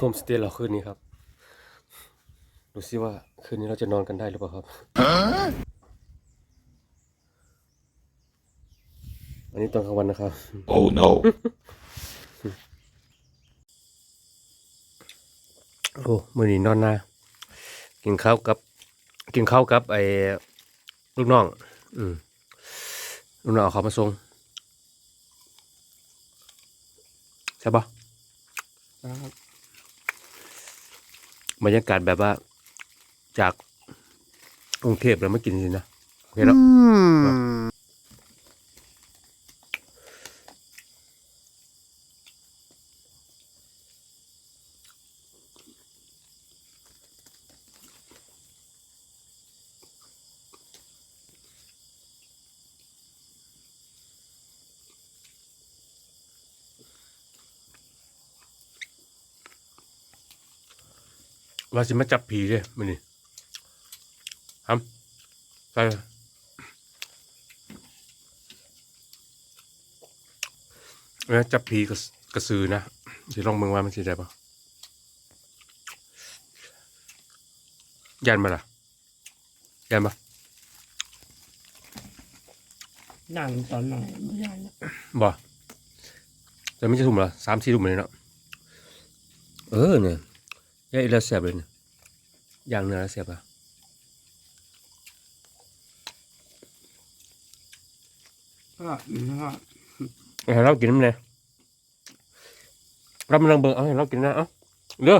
โฮมสเตย์เราคืนนี้ครับ ดูซิว่าคืนนี้เราจะนอนกันได้หรือเปล่าครับ อันนี้ตอนกลางวันนะครับ Oh no. โอ้มือนี้นอนนากินข้าวกับ กินข้าวกับไอ้ลูกน้อง อืมลูกน้องเอาเขาวมาส่งใช่ปะบ รรยากาศแบบว่า จากกรุงเทพแล้วมากินสินะโอเคแล้ว ว่าสิมาจับผีเลยมันนี่ทำใส่แล้วจับผีกระสกระสือนะสิลองเมืองว่ามันสิได้ปะยันมาล่ะยันมานั่งตอนไหนไม่ได้นะบ่จะไม่ใช่ถุ่มละสามสี่ถุ่มเลยเนาะเออเนี่ย ยาอีแล้วเสียบเลยนะยอย่างเนื้อเสียบอะก็มันก็เอาให้เรากินมันเลยเรามาลังเบิ่งเอาให้เรากินนะเอ้าเด้อ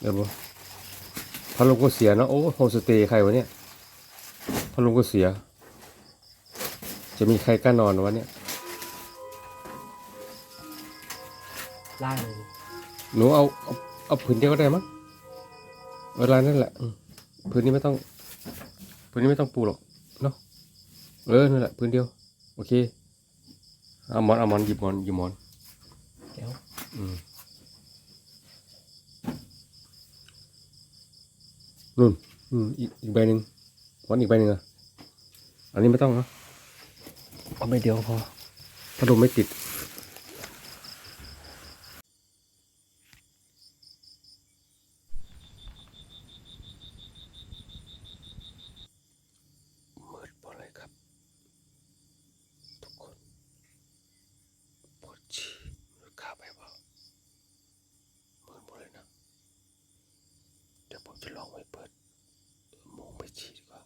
เดี๋ยวบ่พัดลมก็เสียเนาะโอ้โฮมสเตย์ใครวะเนี่ยพัดลมก็เสีย จะมีใครกล้านอนวะเนี่ยไล่หนูเอาเอาเอาผืนเดียวก็ได้มั้งเวลานั่นแหละอืมผืนนี้ไม่ต้องผืนนี้ไม่ต้องปูหรอกเนาะเออนั่นแหละผืนเดียว โอเคเอาหมอนเอาหมอนหยิบหมอนหยิบหมอนเดี๋ยวอืม นู่นอืมอีกอีกใบหนึ่งหมอนอีกใบหนึ่งอะอันนี้ไม่ต้องเนาะเอาใบเดียวพอพัดลมไม่ติด มืดหมดเลยครับ ทุกคนปวดฉี่หรือข้าไปเปล่ามืดหมดเลยนะ เดี๋ยวผมจะลองไปเปิดมองไปฉีดีกว่า